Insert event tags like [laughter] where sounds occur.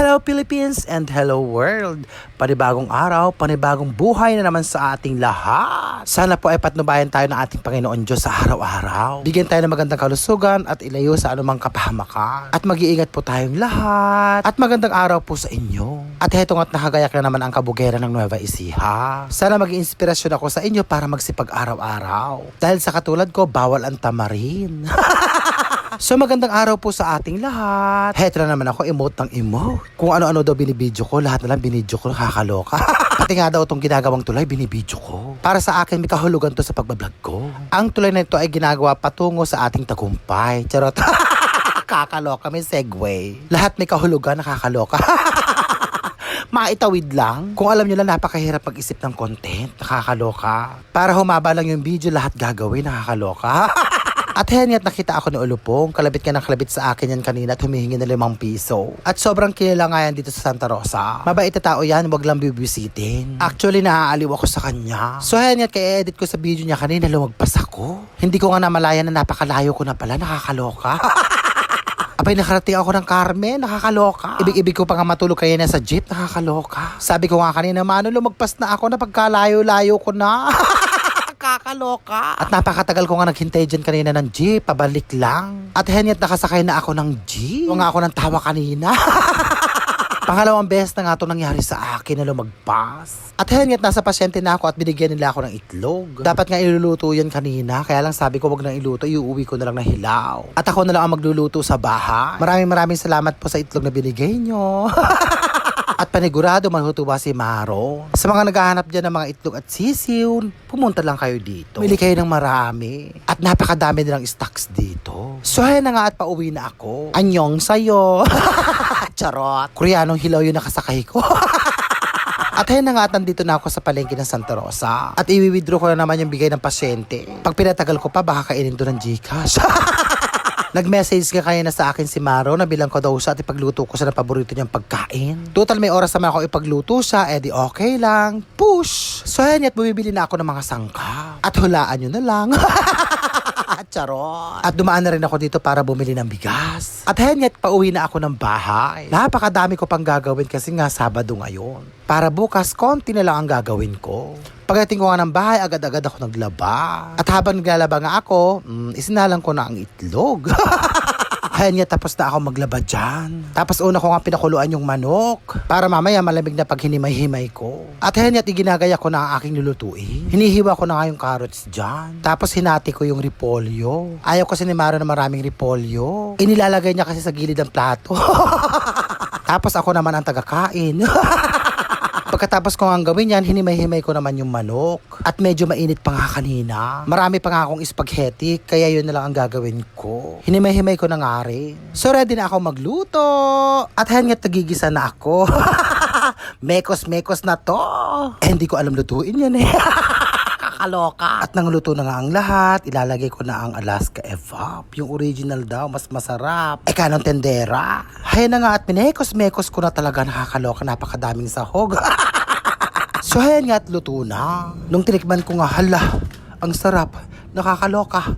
Hello Philippines and hello world! Panibagong araw, panibagong buhay na naman sa ating lahat. Sana po ay patnubayan tayo ng ating Panginoon Diyos sa araw-araw. Bigyan tayo ng magandang kalusugan at ilayo sa anumang kapahamakan. At mag-iingat po tayong lahat. At magandang araw po sa inyo. At heto nga't nakagayak na naman ang kabugera ng Nueva Ecija. Sana maging inspirasyon ako sa inyo para magsipag araw-araw. Dahil sa katulad ko, bawal ang tamarin. [laughs] So magandang araw po sa ating lahat. Heto na naman ako, emote ng emote. Kung ano-ano daw binibidyo ko, lahat na lang binidyo ko, nakakaloka. [laughs] Pati nga daw itong ginagawang tulay, binibidyo ko. Para sa akin, may kahulugan to sa pagbablog ko. Ang tulay na ito ay ginagawa patungo sa ating tagumpay. Charot. [laughs] Kakaloka, may segue. Lahat may kahulugan, nakakaloka. [laughs] maitawid lang. Kung alam nyo lang, napakahirap mag-isip ng content. Nakakaloka. Para humaba lang yung video, lahat gagawin. Nakakaloka. At hen at nakita ako ni Ulupong, kalabit ka ng kalabit sa akin yan kanina at humihingi ng limang piso. At sobrang kilala nga yan dito sa Santa Rosa. Mabait na tao yan, wag lang bibisitin. Actually, naaaliw ako sa kanya. So hen at kaya edit ko sa video niya kanina, lumagpas ako. Hindi ko nga namalayan na napakalayo ko na pala, nakakaloka. [laughs] Abay, nakarating ako ng Carmen, nakakaloka. Ibig-ibig ko pa nga matulog kayo na sa jeep, nakakaloka. Sabi ko nga kanina, mano, lumagpas na ako na pagkalayo-layo ko na. [laughs] Kakaloka. At napakatagal ko nga naghintay dyan kanina ng jeep, pabalik lang. At henyat nakasakay na ako ng jeep. O nga ako ng tawa kanina. [laughs] Pangalawang beses na nga ito nangyari sa akin na lumagpas. At henyat nasa pasyente na ako at binigyan nila ako ng itlog. Dapat nga iluluto yan kanina, kaya lang sabi ko wag nang iluto, iuwi ko na lang na hilaw. At ako na lang ang magluluto sa bahay. Maraming maraming salamat po sa itlog na binigay nyo. [laughs] At panigurado mahutuwa si Maro. Sa mga naghahanap dyan ng mga itlog at sisiw, pumunta lang kayo dito. Mili kayo ng marami. At napakadami nilang stocks dito. So ayan na nga at pauwi na ako. Anyong sa'yo. [laughs] Charot. Koreanong hilaw yung nakasakay ko. [laughs] At ayun na nga at nandito na ako sa palengke ng Santa Rosa. At i-withdraw ko na naman yung bigay ng pasyente. Pag pinatagal ko pa, baka kainin to ng Gcash. [laughs] Nag-message ka kaya na sa akin si Maro na bilang ko daw siya at ipagluto ko siya ng paborito niyang pagkain. Total may oras naman ako ipagluto siya, edi okay lang. Push! So ayan at bumibili na ako ng mga sangka. At hulaan nyo na lang. [laughs] Charot. At dumaan na rin ako dito para bumili ng bigas. At henyet, pauwi na ako ng bahay. Napakadami ko pang gagawin kasi nga Sabado ngayon. Para bukas, konti na lang ang gagawin ko. Pagdating ko nga ng bahay, agad-agad ako naglaba. At habang naglalaba nga ako, mm, isinalang ko na ang itlog. [laughs] Kaya niya tapos na ako maglaba dyan. Tapos una ko nga pinakuluan yung manok. Para mamaya malamig na pag hinimay-himay ko. At kaya niya iginagaya ko na ang aking lulutuin. Hinihiwa ko na nga yung carrots dyan. Tapos hinati ko yung repolyo. Ayaw kasi ni Maro na maraming repolyo. Inilalagay niya kasi sa gilid ng plato. [laughs] Tapos ako naman ang tagakain. [laughs] Pagkatapos ko ang gawin yan, hinimay-himay ko naman yung manok. At medyo mainit pa nga kanina. Marami pa nga akong spaghetti, kaya yun na lang ang gagawin ko. Hinimay-himay ko na nga rin. So ready na ako magluto. At hen nga tagigisa na ako. [laughs] Mekos-mekos na to. Eh, hindi ko alam lutuin yan eh. [laughs] Kakaloka. At nang luto na nga ang lahat, ilalagay ko na ang Alaska Evap. Yung original daw, mas masarap. Eh, kanong tendera. Hay na nga at minekos-mekos ko na talaga nakakaloka. Napakadaming sahog. [laughs] so, hayan nga at luto na. Nung tinikman ko nga, hala, ang sarap. Nakakaloka.